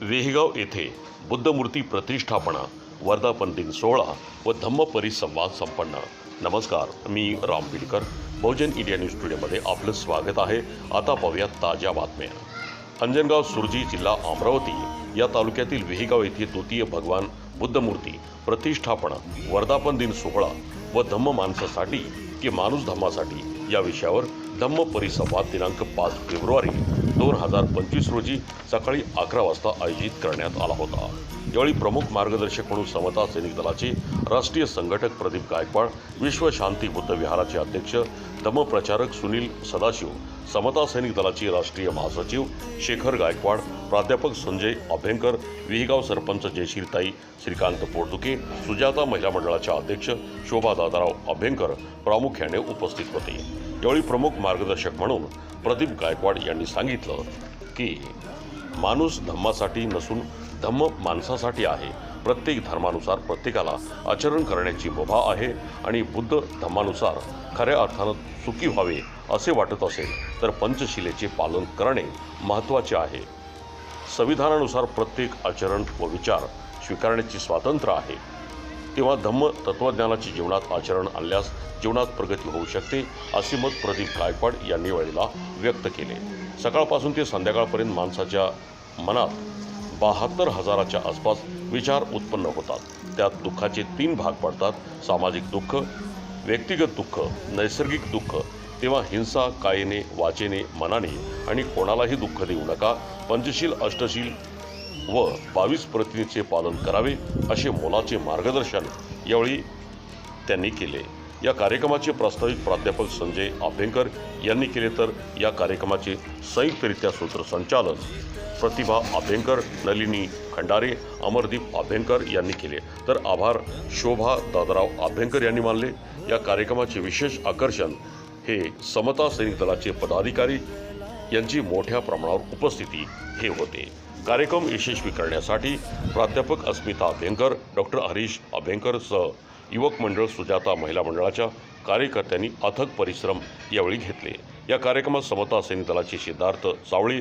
वेहगाव येथे बुद्धमूर्ती प्रतिष्ठापना वर्धापन दिन सोहळा व धम्म परिसंवाद संपन्न. नमस्कार मी राम बिडकर बहुजन इंडिया न्यूज स्टुडिओमध्ये आपलं स्वागत आहे. आता पाहूया ताज्या बातम्या. अंजनगाव सुरजी जिल्हा अमरावती या तालुक्यातील वेहगाव येथे तृतीय भगवान बुद्धमूर्ती प्रतिष्ठापना वर्धापन दिन सोहळा व धम्म माणसासाठी की माणूस धम्मासाठी या विषयावर धम्म परिसंवाद दिनांक पाच फेब्रुवारी दोन हजार पंचवीस रोजी सकाळी अकरा वाजता आयोजित करण्यात आला होता. यावेळी प्रमुख मार्गदर्शक म्हणून समता सैनिक दलाचे राष्ट्रीय संघटक प्रदीप गायकवाड विश्व शांती बुद्ध विहाराचे अध्यक्ष धम्मप्रचारक सुनील सदाशिव समता सैनिक दलाचे राष्ट्रीय महासचिव शेखर गायकवाड प्राध्यापक संजय अभ्यंकर विहिगाव सरपंच जयशीलताई श्रीकांत पोटदुके सुजाता महिला मंडळाच्या अध्यक्ष शोभा दादाराव अभ्यंकर प्रामुख्याने उपस्थित होते. यावेळी प्रमुख मार्गदर्शक म्हणून प्रदीप गायकवाड यांनी सांगितलं की माणूस धम्मासाठी नसून धम्म माणसासाठी आहे. प्रत्येक धर्मानुसार प्रत्येकाला आचरण करण्याची मुभा आहे आणि बुद्ध धम्मानुसार खऱ्या अर्थानं सुखी व्हावे असे वाटत असेल तर पंचशिलेचे पालन करणे महत्त्वाचे आहे. संविधानानुसार प्रत्येक आचरण व विचार स्वीकारण्याची स्वातंत्र्य आहे. तेव्हा धम्म तत्त्वज्ञानाची जीवनात आचरण आणल्यास जीवनात प्रगती होऊ शकते असे मत प्रदीप गायकवाड यांनी वेळेला व्यक्त केले. सकाळपासून ते संध्याकाळपर्यंत माणसाच्या मनात बहात्तर हजाराच्या आसपास विचार उत्पन्न होतात. त्यात दुःखाचे तीन भाग पडतात. सामाजिक दुःख व्यक्तिगत दुःख नैसर्गिक दुःख. तेव्हा हिंसा कायेने वाचेने मनाने आणि कोणालाही दुःख देऊ नका. पंचशील अष्टशील व बावीस प्रतिनिधीचे पालन करावे असे मोलाचे मार्गदर्शन यावेळी त्यांनी केले. या कार्यक्रमाचे प्रास्ताविक प्राध्यापक संजय आभेंकर यांनी केले तर या कार्यक्रमाचे संयुक्तरित्या सूत्रसंचालन प्रतिभा आभेंकर नलिनी खंडारे अमरदीप आभेंकर यांनी केले. तर आभार शोभा दादराव आभेंकर यांनी मानले. या कार्यक्रमाचे विशेष आकर्षण हे समता सैनिक दलाचे पदाधिकारी यांची मोठ्या प्रमाणावर उपस्थिती हे होते. कार्यक्रम यशस्वी करण्यासाठी प्राध्यापक अस्मिता अभ्यंकर डॉक्टर हरीश अभ्यंकर सह युवक मंडळ सुजाता महिला मंडळाच्या कार्यकर्त्यांनी अथक परिश्रम यावेळी घेतले. या कार्यक्रमात समता सैनिक दलाचे सिद्धार्थ सावळे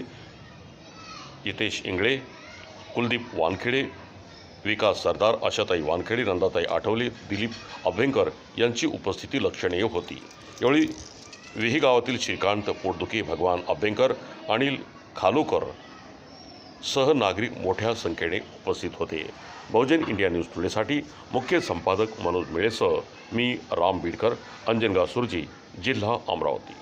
हितेश इंगळे कुलदीप वानखेडे विकास सरदार आशाताई वानखेडे नंदाताई आठवले दिलीप अभ्यंकर यांची उपस्थिती लक्षणीय होती. यावेळी विही गावातील श्रीकांत पोटदुखी भगवान अभ्यंकर अनिल खालोकर सह नागरिक मोठ्या संख्येने उपस्थित होते. बहुजन इंडिया न्यूज टुडेसाठी मुख्य संपादक मनोज मिळेसह मी राम बीडकर अंजनगाव सुरजी जिल्हा अमरावती.